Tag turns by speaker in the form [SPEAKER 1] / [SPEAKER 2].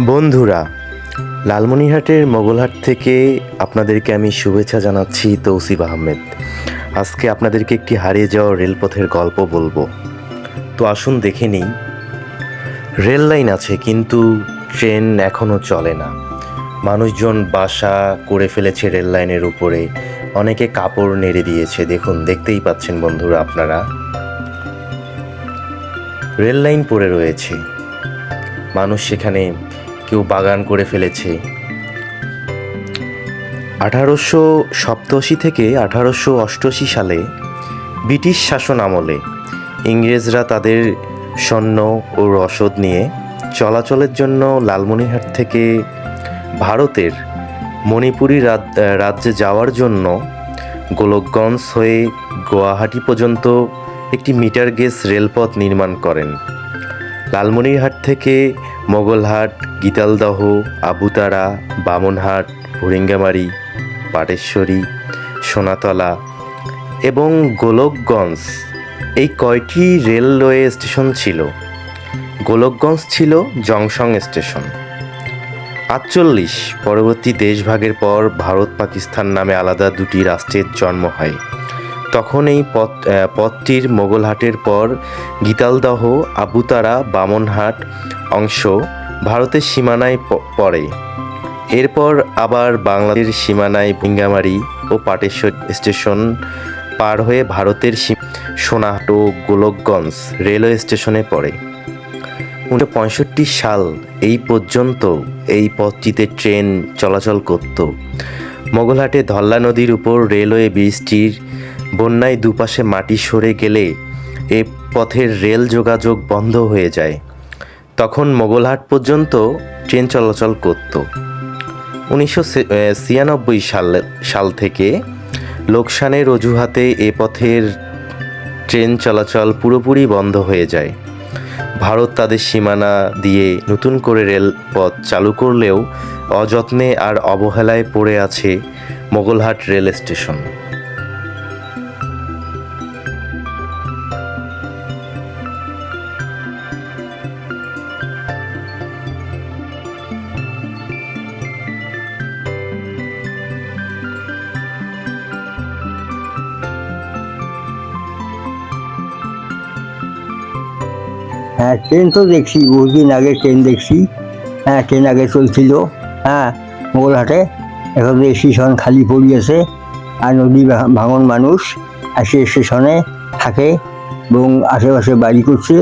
[SPEAKER 1] বন্ধুরা, লালমনিরহাটের মোগলহাট থেকে আপনাদেরকে আমি শুভেচ্ছা জানাচ্ছি তৌসিফ আহমেদ। আজকে আপনাদেরকে একটি হারিয়ে যাওয়া রেলপথের গল্প বলব। তো আসুন দেখে নিই। রেল লাইন আছে, কিন্তু ট্রেন এখনও চলে না। মানুষজন বাসা করে ফেলেছে রেল লাইনের উপরে। অনেকে কাপড় নেড়ে দিয়েছে। দেখুন, দেখতেই পাচ্ছেন বন্ধুরা আপনারা। রেল লাইন পড়ে রয়েছে। মানুষ সেখানে বাগান করে ফেলেছে। আঠারোশো সপ্তাশি থেকে আঠারোশো অষ্টআশি সালে ব্রিটিশ শাসন আমলে ইংরেজরা তাদের সৈন্য ও রসদ নিয়ে চলাচলের জন্য লালমনিরহাট থেকে ভারতের মণিপুরি রাজ- রাজ্যে যাওয়ার জন্য গোলকগঞ্জ হয়ে গুয়াহাটি পর্যন্ত একটি মিটার গেজ রেলপথ নির্মাণ করেন। লালমনিরহাট থেকে মোগলহাট গীতালদহ, আবুতারা, বামনহাট, হরিঙ্গামারি, পাটেশ্বরী, সোনাতলা এবং গোলকগঞ্জ। এই কয়টি রেলওয়ে স্টেশন ছিল? গোলকগঞ্জ ছিল জংশন স্টেশন। আটচল্লিশ, পরবর্তী দেশভাগের পর ভারত পাকিস্তান নামে আলাদা দুটি রাষ্ট্রের জন্ম হয়। তখন এই পথ পথটির মোগলহাটের পর গীতালদহ, আবুতারা, বামনহাট অংশ ভারতের সীমানায় পড়ে। এরপর আবার বাংলাদেশের সীমানায় ভিঙ্গামারি ও পাটেশ্বর স্টেশন পার হয়ে ভারতের সোনাহাট ও গোলকগঞ্জ রেলওয়ে স্টেশনে পড়ে। উনিশশো পঁয়ষট্টি সাল এই পর্যন্ত এই পথটিতে ট্রেন চলাচল করত। মোগলহাটে ধল্লা নদীর উপর রেলওয়ে ব্রিজটির বন্যায় দুপাশে মাটি সরে গেলে এ পথের রেল যোগাযোগ বন্ধ হয়ে যায়। তখন মোগলহাট পর্যন্ত ট্রেন চলাচল করত। উনিশশো ছিয়ানব্বই সাল সাল থেকে লোকসানের অজুহাতে এ পথের ট্রেন চলাচল পুরোপুরি বন্ধ হয়ে যায়। ভারত তাদের সীমানা দিয়ে নতুন করে রেলপথ চালু করলেও অযত্নে আর অবহেলায় পড়ে আছে মোগলহাট রেল স্টেশন।
[SPEAKER 2] হ্যাঁ ট্রেন তো দেখছি বহুদিন আগে ট্রেন দেখছি। হ্যাঁ ট্রেন আগে চলছিল। হ্যাঁ মোগলহাটে। এখন স্টেশন খালি পড়ে আছে। আর নদী ভাঙন মানুষ। আর সে স্টেশনে থাকে এবং আশেপাশে বাড়ি করছে।